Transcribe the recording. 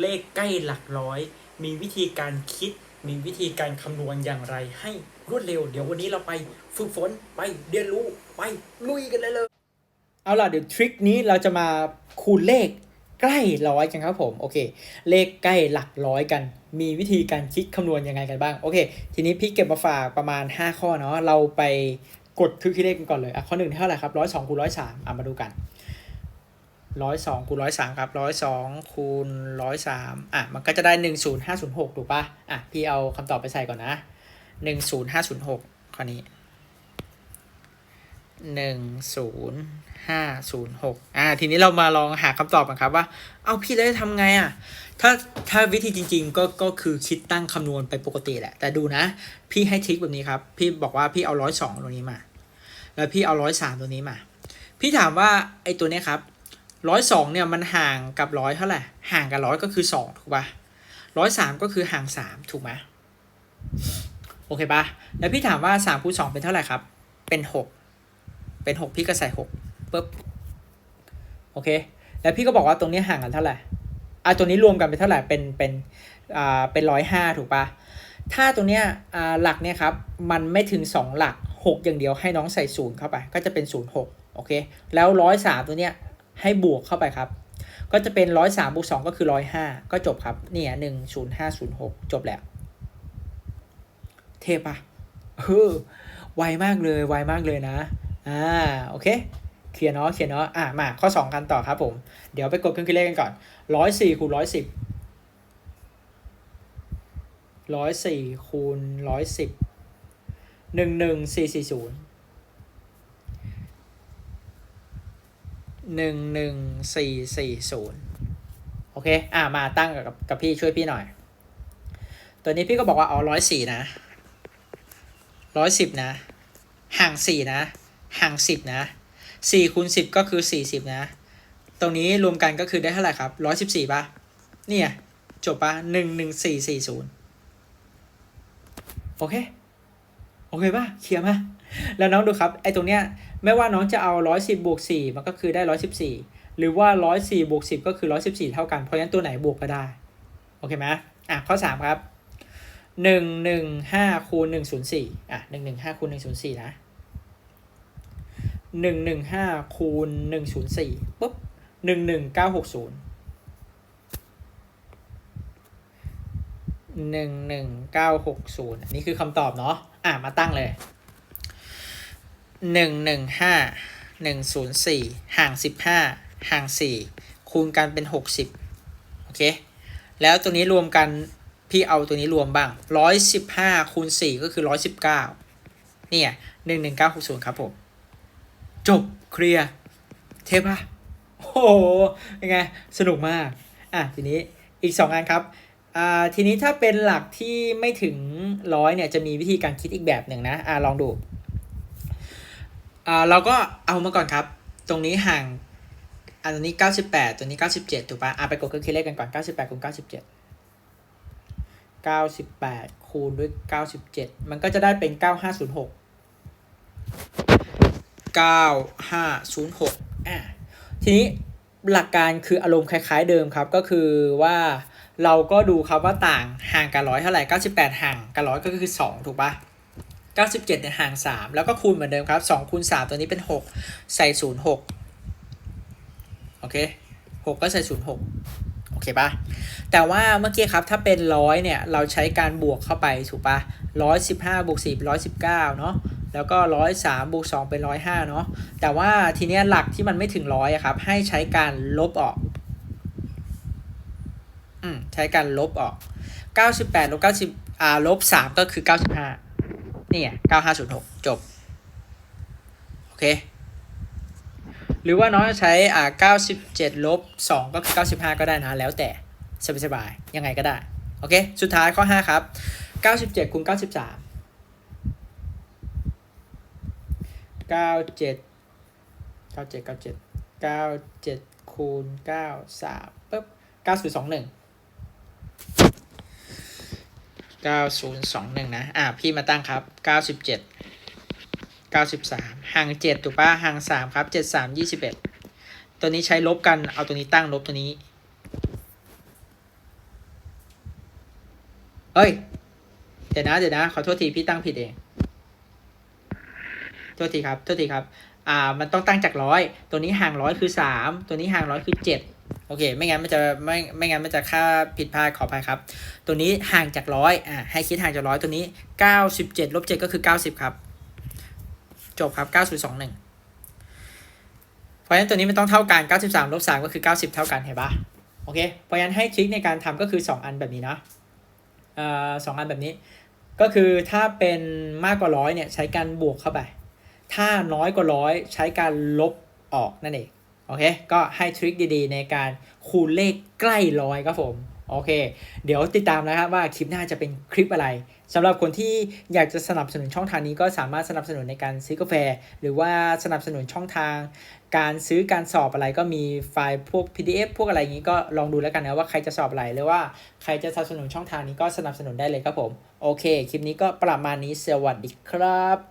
เลขใกล้หลักร้อย มีวิธีการคิด มีวิธีการคำนวณอย่างไรให้รวดเร็ว เดี๋ยววันนี้เราไปฝึกฝนไปเรียนรู้ไปลุยกันเลยเลย เอาล่ะเดี๋ยวทริคนี้เราจะมาคูณเลขใกล้ร้อยกันครับผมโอเค เลขใกล้หลักร้อยกัน มีวิธีการคิดคำนวณยังไงกันบ้างโอเค ทีนี้พี่เก็บมาฝากประมาณ 5 ข้อเนาะเราไปกดคือคิดเลขกันก่อนเลยอะข้อหนึ่งเท่าไหร่ครับร้อยสองคูณร้อยสามอะมาดูกัน ร้อยสองคูณร้อยสามครับร้อยสองคูณร้อยสามอะ มันก็จะได้หนึ่งศูนย์ห้าศูนย์หกถูกปะอะ พี่เอาคำตอบไปใส่ก่อนนะหนึ่งศูนย์ห้าศูนย์หกข้อนี้หนึ่งศูนย์ห้าศูนย์หกอ่า ทีนี้เรามาลองหาคำตอบกันครับว่า เอาพี่แล้วจะทำไงอะ ถ้าถ้าวิธีจริง ๆ ก็ก็คือคิดตั้งคำนวณไปปกติแหละ แต่ดูนะ พี่ให้ทริคแบบนี้ครับ พี่บอกว่าพี่เอาร้อยสองตัวนี้มา แล้วพี่เอาร้อยสามตัวนี้มา พี่ถามว่าไอ้ตัวเนี้ยครับ ร้อยสองเนี่ยมันห่างกับร้อยเท่าไหร่ ห่างกับร้อยก็คือสองถูกปะร้อยสามก็คือห่างสามถูกไหมโอเคปะแล้วพี่ถามว่าสามคูณสองเป็นเท่าไหร่ครับ เป็นหกเป็นหกพี่ก็ใส่หกปุ๊บโอเค แล้วพี่ก็บอกว่าตรงนี้ห่างกันเท่าไหร่อะตัวนี้รวมกันเป็นเท่าไหร่ เป็น เป็นอ่าเป็นร้อยห้าถูกปะถ้าตรงเนี้ยอ่าหลักเนี่ยครับ มันไม่ถึงสองหลักหกอย่างเดียวให้น้องใส่ศูนย์เข้าไป ก็จะเป็นศูนย์หกโอเค แล้วร้อยสามตัวเนี้ย ให้บวกเข้าไปครับ ก็จะเป็นร้อยสามบวกสองก็คือร้อยห้าก็จบครับ เนี่ยหนึ่งศูนย์ห้าศูนย์หกจบแล้ว เทปะเออไวมากเลย ไวมากเลยนะ อ่า โอเคเคลียร์เนาะเคลียร์เนาะ อะมา ข้อ 2 กันต่อครับผม เดี๋ยวไปกดเครื่องคิดเลขกันก่อนร้อยสี่คูณร้อยสิบร้อยสี่คูณร้อยสิบหนึ่งหนึ่งสี่สี่ศูนย์ หนึ่งหนึ่งสี่สี่ศูนย์โอเค อ่ามาตั้งกับกับพี่ช่วยพี่หน่อย ตัวนี้พี่ก็บอกว่าเอร้อยสี่นะร้อยสิบนะ ห่างสี่นะ ห่างสิบนะสี่คูณสิบก็คือสี่สิบนะ ตรงนี้รวมกันก็คือได้เท่าไหร่ครับร้อยสิบสี่ป่ะ เนี่ย จบป่ะหนึ่งหนึ่งสี่สี่ศูนย์โอเค โอเคป่ะ เคลียร์ป่ะ แล้วน้องดูครับไอ้ตรงเนี้ยไม่ว่าน้องจะเอาร้อยสิบบวกสี่มันก็คือได้ร้อยสิบสี่หรือว่าร้อยสี่บวกสิบก็คือร้อยสิบสี่เท่ากันเพราะฉะนั้นตัวไหนบวกก็ได้ โอเคไหมอะข้อสามครับหนึ่งหนึ่งห้าคูณหนึ่งศูนย์สี่อะหนึ่งหนึ่งห้าคูณหนึ่งศูนย์สี่นะหนึ่งหนึ่งห้าคูณหนึ่งศูนย์สี่ปุ๊บหนึ่งหนึ่งเก้าหกศูนย์หนึ่งหนึ่งเก้าหกศูนย์นี่คือคำตอบเนาะอะมาตั้งเลย หนึ่งหนึ่งห้าหนึ่งศูนย์สี่ห่างสิบห้าห่างสี่คูณกันเป็นหกสิบโอเค แล้วตัวนี้รวมกันพี่เอาตัวนี้รวมบ้างร้อยสิบห้าคูณสี่ก็คือร้อยสิบเก้าเนี่ยหนึ่งหนึ่งเก้าหกศูนย์ครับผม จบเคลียร์เทปอะโอ้โหเป็นไง สนุกมาก อะ ทีนี้อีก2อันครับอ่าทีนี้ถ้าเป็นหลักที่ไม่ถึงร้อยเนี่ย จะมีวิธีการคิดอีกแบบหนึ่งนะ อ่าลองดู เราก็เอามาก่อนครับ ตรงนี้ห่างอันนี้ 98 ตัวนี้ 97 ถูกปะอะไปกดเครื่องคิดเลขกันก่อน 98คูณ97 98 คูณด้วย 97 มันก็จะได้เป็น 9506 9506อะทีนี้หลักการคืออารมณ์คล้ายๆเดิมครับ ก็คือว่าเราก็ดูครับว่าต่างห่างกันร้อยเท่าไหร่ 98 ห่างกันร้อยก็คือ 2 ถูกป่ะ 97เนี่ยห่าง 3 แล้วก็คูณเหมือนเดิมครับ2คูณ3ตัวนี้เป็น 6 ใส่ 0 6 โอเค 6 ก็ใส่ 0 6 โอเคปะแต่ว่าเมื่อกี้ครับ ถ้าเป็นร้อยเนี่ย เราใช้การบวกเข้าไป ถูกปะร้อยสิบห้าบวกสี่ร้อยสิบเก้าเนาะแล้วก็ร้อยสามบวกสองเป็นร้อยห้าเนาะแต่ว่าทีเนี้ยหลักที่มันไม่ถึงร้อยครับ ให้ใช้การลบออกอืมใช้การลบออกเก้าสิบแปดลบเก้าสิบอ่าลบสามก็คือเก้าสิบห้า นี่ไงเก้าห้าศูนย์หกจบ โอเค หรือว่าน้องจะใช้อ่าเก้าสิบเจ็ดลบสองก็คือเก้าสิบห้าก็ได้นะ แล้วแต่สบายๆยังไงก็ได้ โอเค สุดท้ายข้อห้าครับเก้าสิบเจ็ดคูณเก้าสิบสามเก้าเจ็ดเก้าเจ็ดเก้าเจ็ดเก้าเจ็ดคูณเก้าสามปุ๊บเก้าศูนย์สองหนึ่ง เก้าศูนย์สองหนึ่งนะ อ่าพี่มาตั้งครับเก้าสิบเจ็ดเก้าสิบสามห่างเจ็ดถูกปะห่างสามครับเจ็ดสามยี่สิบเอ็ดตัวนี้ใช้ลบกันเอาตัวนี้ตั้งลบตัวนี้ เอ้ย เดี๋ยวนะเดี๋ยวนะ ขอโทษทีพี่ตั้งผิดเอง โทษทีครับ โทษทีครับ อ่ามันต้องตั้งจากร้อยตัวนี้ห่างร้อยคือสามตัวนี้ห่างร้อยคือเจ็ดโอเค ไม่งั้นมันจะไม่ไม่งั้นมันจะค่าผิดพลาดขออภัยครับ ตัวนี้ห่างจากร้อยอ่าให้คิดห่างจากร้อยตัวนี้เก้าสิบเจ็ดลบเจ็ดก็คือเก้าสิบครับ จบครับเก้าศูนย์สองหนึ่งเพราะฉะนั้นตัวนี้มันต้องเท่ากัน93ลบ3ก็คือ90เท่ากันเห็นปะโอเค เพราะฉะนั้นให้ทริคในการทำก็คือ2อันแบบนี้นะเอ่อสองอันแบบนี้ ก็คือถ้าเป็นมากกว่าร้อยเนี่ยใช้การบวกเข้าไป ถ้าน้อยกว่าร้อยใช้การลบออกนั่นเอง โอเค ก็ให้ทริคดีๆ ในการคูณเลขใกล้ร้อยครับผม โอเค เดี๋ยวติดตามนะครับว่าคลิปหน้าจะเป็นคลิปอะไรสำหรับคนที่อยากจะสนับสนุนช่องทางนี้ก็สามารถสนับสนุนในการซื้อกาแฟ หรือว่าสนับสนุนช่องทาง การซื้อการสอบอะไรก็มีไฟล์พวก PDF พวกอะไรอย่างนี้ก็ลองดูแล้วกันนะว่าใครจะสอบอะไรหรือว่าใครจะสนับสนุนช่องทางนี้ก็สนับสนุนได้เลยครับผม โอเค คลิปนี้ก็ประมาณนี้สวัสดีครับ